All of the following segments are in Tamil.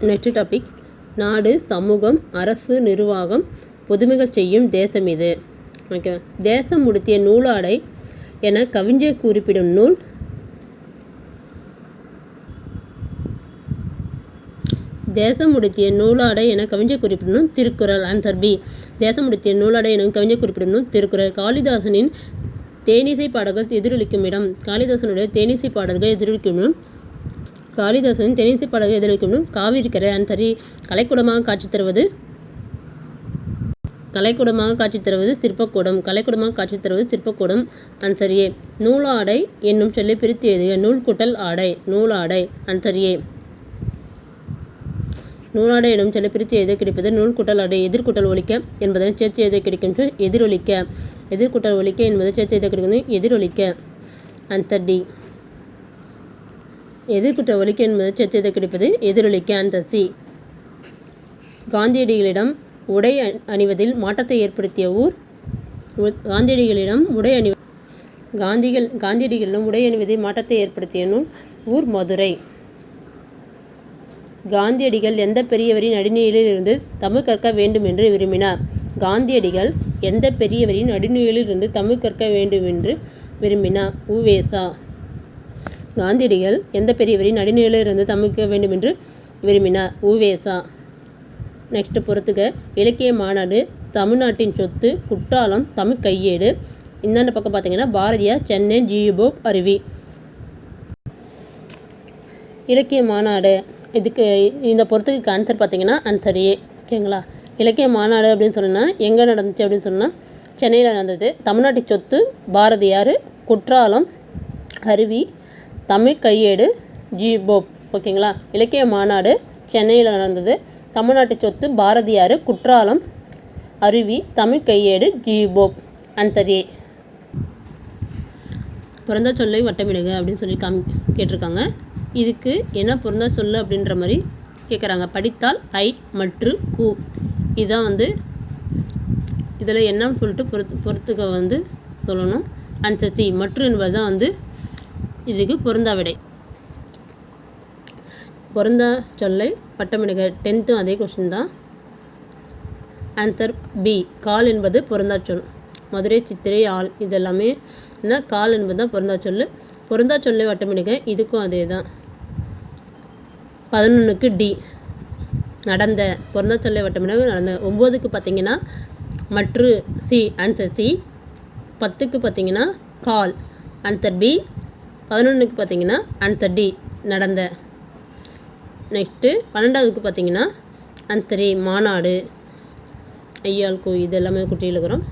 நெக்ஸ்ட் டாபிக் நாடு சமூகம் அரசு நிர்வாகம் புதுமைகள் செய்யும் தேசம் இது. ஓகே தேசம் உடுத்திய நூலாடை என கவிஞர் குறிப்பிடும் நூல். தேசம் உடுத்திய நூலாடை என கவிஞர் குறிப்பிடணும் திருக்குறள். ஆன்சர் பி தேசம் உடுத்திய நூலாடை என கவிஞர் குறிப்பிடணும் திருக்குறள். காளிதாசனின் தேனிசை பாடல்கள் எதிரொலிக்கும் இடம். காளிதாசனுடைய தேனிசை பாடல்கள் எதிரொலிக்கும் இடம். காளிதாசனின் தென்னிசை பாடல்கள் எதிரொலிக்கும் காவிரிக்கரை ஆன்சர் கலைக்கூடமாக காட்சி தருவது கலைக்கூடமாக காட்சி தருவது சிற்பக்கூடம். கலைக்கூடமாக காட்சி தருவது சிற்பக்கூடம். அன்சரியே நூலாடை என்னும் சொல்லை பிரித்து எழுதிய நூல்குட்டல் ஆடை. நூலாடை. அன்சரியே நூலாடை எனும் சொல்லை பிரித்து எழுத கிடைப்பது நூல் குட்டல் அடை எதிர்கூட்டல் ஒலிக்க என்பதனை சேர்த்து எழுத கிடைக்கின்ற எதிரொலிக்க. எதிர்கூட்டல் ஒலிக்க என்பதை சேர்த்து எழுத கிடைக்கிறது எதிரொலிக்க. ஆன்சர் டி எதிர்குற்ற ஒலிக்க என்பது சேர்த்து கிடைப்பது எதிரொலிக்க ஆன்சர் சி. காந்தியடிகளிடம் உடை அணி- அணிவதில் மாற்றத்தை ஏற்படுத்திய ஊர் காந்தியடிகளிடம் உடை அணி காந்திகள் காந்தியடிகளிடம் உடை அணிவதில் மாற்றத்தை ஏற்படுத்திய நூல் ஊர் மதுரை. காந்தியடிகள் எந்த பெரியவரின் அடிநிலையில் இருந்து தமிழ் கற்க வேண்டும் என்று விரும்பினார். காந்தியடிகள் எந்த பெரியவரின் அடிநிலையில் இருந்து தமிழ் கற்க வேண்டும் என்று விரும்பினார். உவேசா காந்தியடிகள் எந்த பெரியவரின் அடிநிலையில் இருந்து தமிழ் வேண்டும் என்று விரும்பினார் உவேசா நெக்ஸ்ட் பொறுத்துக்க இலக்கிய மாநாடு தமிழ்நாட்டின் சொத்து குற்றாலம் தமிழ் கையேடு. இந்தாண்ட பக்கம் பார்த்தீங்கன்னா பாரதியார் சென்னை ஜியுபோப் அருவி. இலக்கிய மாநாடு இதுக்கு இந்த பொறுத்துக்கு ஆன்சர் பார்த்தீங்கன்னா ஆன்சர் ஏ. ஓகேங்களா இலக்கிய மாநாடு அப்படின்னு சொன்னால் எங்கே நடந்துச்சு அப்படின்னு சொன்னால் சென்னையில் நடந்தது. தமிழ்நாட்டு சொத்து பாரதியார் குற்றாலம் அருவி. தமிழ் கையேடு ஜிபோப் ஓகேங்களா? இலக்கிய மாநாடு சென்னையில் நடந்தது. தமிழ்நாட்டு சொத்து பாரதியார் குற்றாலம் அருவி தமிழ் கையேடு ஜிபோப் அந்தரியே ஆன்சர் பிறந்த சொல்லை வட்டமிடுங்க அப்படின்னு சொல்லி காமி கேட்டிருக்காங்க. இதுக்கு என்ன பொருந்தா சொல்லு அப்படின்ற மாதிரி கேட்குறாங்க படித்தால் ஐ மற்று கு. இதுதான் வந்து இதில் என்னன்னு சொல்லிட்டு பொறுத்து பொறுத்துக்க வந்து சொல்லணும். ஆன்சர் சி மற்று என்பது தான் வந்து இதுக்கு பொருந்தா விடை. பொருந்தா சொல்லை பட்டமிடுக டென்த்தும் அதே கொஷின் தான். ஆன்சர் பி கால் என்பது பொருந்தா சொல். மதுரை சித்திரை ஆள் இதெல்லாமே என்ன? கால் என்பது தான் பொருந்தா சொல். பொருந்தா சொல்லை வட்டமிடுக இதுக்கும் அதே தான். பதினொன்றுக்கு டி நடந்த பொருந்தா சொல்லை வட்டமிடுக நடந்த ஒம்போதுக்கு பார்த்தீங்கன்னா மற்று சி ஆன்சர் சி பத்துக்கு பார்த்தீங்கன்னா கால். ஆன்சர் பி பதினொன்றுக்கு பார்த்தீங்கன்னா அண்ட் டி நடந்த நெக்ஸ்ட்டு பன்னெண்டாவதுக்கு பார்த்தீங்கன்னா அந்தரி மாநாடு ஐயாள் கோ இது எல்லாமே குட்டியில் இருக்கிறோம்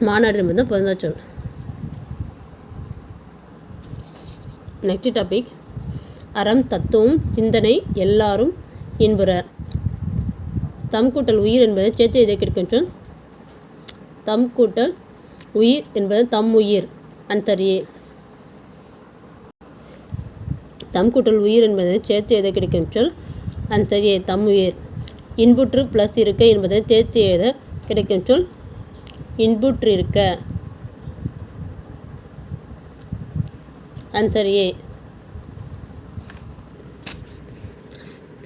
மாநாடு என்பது தான் பிறந்தா சொல் நெக்ஸ்ட் டாபிக் அறம் தத்துவம் சிந்தனை எல்லாரும் என்புற தம் கூட்டல் உயிர் என்பது சேர்த்து இதை கிடைக்கும் சொல்? தம் கூட்டல் உயிர் என்பது தம் உயிர் ஆன்சர் ஏ தம் கூட்டல் உயிர் என்பதை சேர்த்து எதை கிடைக்கும் சொல்? ஆன்சர் தம் உயிர். இன்புற்று ப்ளஸ் இருக்க என்பதை சேர்த்து எழுத கிடைக்கும் சொல்? இன்புற்று இருக்க. ஆன்சர் ஏ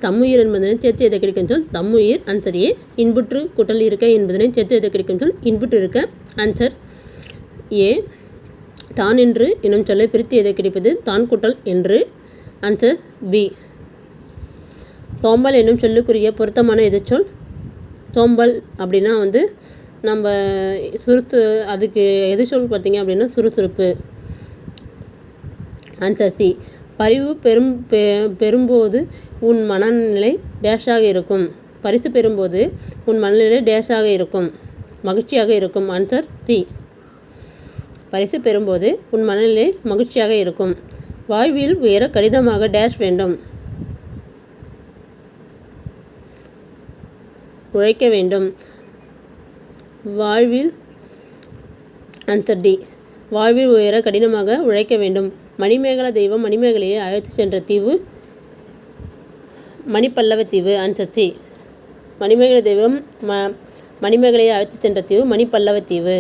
தம்முயிர் என்பதனை சேர்த்து எதை கிடைக்கும் சொல்? தம்முயிர் ஆன்சர் ஏ இன்புற்று குட்டல் இருக்க என்பதனை சேர்த்து எதை கிடைக்கும் சொல்? இன்புற்று இருக்க. ஆன்சர் ஏ தான் என்று எனும் சொல்லை பிரித்து எதை கிடைப்பது? தான் குட்டல் என்று ஆன்சர் பி சோம்பல் என்னும் சொல்லுக்குரிய பொருத்தமான எதிர்ச்சொல் சோம்பல் அப்படின்னா வந்து நம்ம சுறுத்து அதுக்கு எதிர்ச்சொல் பார்த்தீங்க அப்படின்னா சுறுசுறுப்பு. ஆன்சர் சி பரிவு பெரும் பெ- பெறும்போது உன் மனநிலை டேஷாக இருக்கும். பரிசு பெறும்போது உன் மனநிலை டேஷாக இருக்கும். மகிழ்ச்சியாக இருக்கும். ஆன்சர் சி பரிசு பெறும்போது உன் மனநிலை மகிழ்ச்சியாக இருக்கும். வாழ்வில் உயர கடினமாக டேஷ் வேண்டும். உழைக்க வேண்டும். வாழ்வில் ஆன்சர் டி வாழ்வில் உயர கடினமாக உழைக்க வேண்டும். மணிமேகலை தெய்வம் மணிமேகலையை அழைத்து சென்ற தீவு மணிப்பல்லவ தீவு ஆன்சர் சி மணிமேகலை தெய்வம் ம மணிமேகலையை அழைத்து சென்ற தீவு மணிப்பல்லவ தீவு.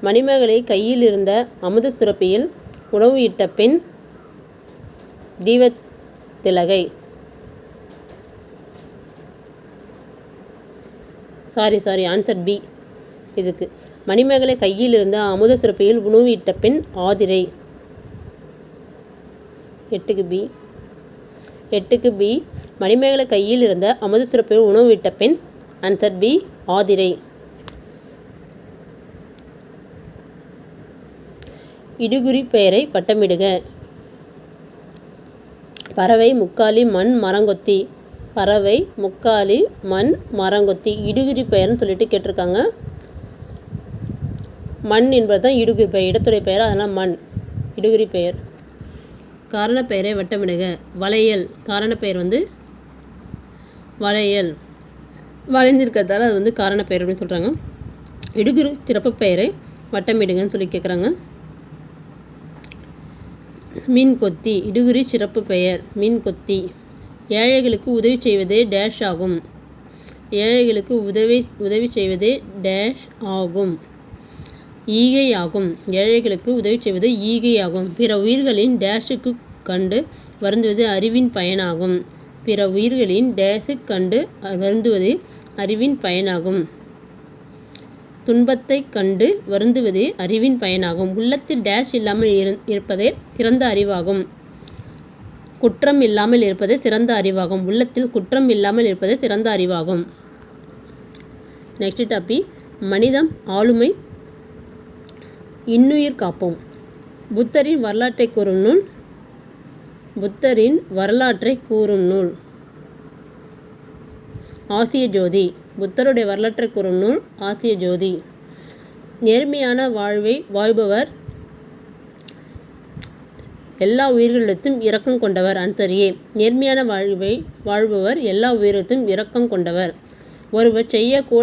மணிமேகலை கையில் இருந்த அமுத சுரப்பியில் உணவு இட்ட பின் தீபத்திலகை சாரி சாரி ஆன்சர் பி இதுக்கு. மணிமேகலை கையில் இருந்த அமுத சுரப்பியில் உணவு இட்ட பின் ஆதிரை. எட்டுக்கு பி எட்டுக்கு பி மணிமேகலை கையில் இருந்த அமுத சுரப்பியில் உணவிட்ட பின் ஆன்சர் பி ஆதிரை. இடுகுறி பெயரை வட்டமிடுக பறவை முக்காலி மண் மரங்கொத்தி. பறவை முக்காலி மண் மரங்கொத்தி. இடுகுறி பெயர்னு சொல்லிட்டு கேட்டிருக்காங்க. மண் என்பது தான் இடுகுறி பெயர் இடத்துடைய பெயர்? அதனால் மண். இடுகுறி பெயர். காரணப்பெயரை வட்டமிடுக. வளையல். காரணப்பெயர் வந்து வளையல். வளைஞ்சிருக்கிறதால அது வந்து காரணப்பெயர் அப்படின்னு சொல்கிறாங்க இடுகுறி சிறப்பு பெயரை வட்டமிடுங்கன்னு சொல்லி கேட்குறாங்க மீன்கொத்தி இடுகுறி சிறப்பு பெயர். மீன்கொத்தி. ஏழைகளுக்கு உதவி செய்வதே டேஷ் ஆகும். ஏழைகளுக்கு உதவி உதவி செய்வதே டேஷ் ஆகும். ஈகை ஆகும் ஏழைகளுக்கு உதவி செய்வது ஈகை ஆகும் பிற உயிர்களின் டேஷுக்கு கண்டு வருந்துவது அறிவின் பயனாகும். பிற உயிர்களின் டேஷுக்கு கண்டு வருந்துவது அறிவின் பயனாகும். துன்பத்தைக் கண்டு வருந்துவது அறிவின் பயனாகும். உள்ளத்தில் டேஷ் இல்லாமல் இரு இருப்பதே சிறந்த அறிவாகும். குற்றம் இல்லாமல் இருப்பதே சிறந்த அறிவாகும். உள்ளத்தில் குற்றம் இல்லாமல் இருப்பதே சிறந்த அறிவாகும். நெக்ஸ்ட் டாபிக் மனிதம் ஆளுமை இன்னுயிர் காப்போம். புத்தரின் வரலாற்றை கூறும் நூல் புத்தரின் வரலாற்றை கூறும் நூல். ஆசிய ஜோதி. புத்தருடைய வரலாற்றை கூறும் நூல் ஆசிய ஜோதி. நேர்மையான வாழ்வை வாழ்பவர் எல்லா உயிர்களிடத்தும் இரக்கம் கொண்டவர் அன்சரியே நேர்மையான வாழ்வை வாழ்பவர் எல்லா உயிரிடத்தும் இரக்கம் கொண்டவர். ஒருவர் செய்யக்கூட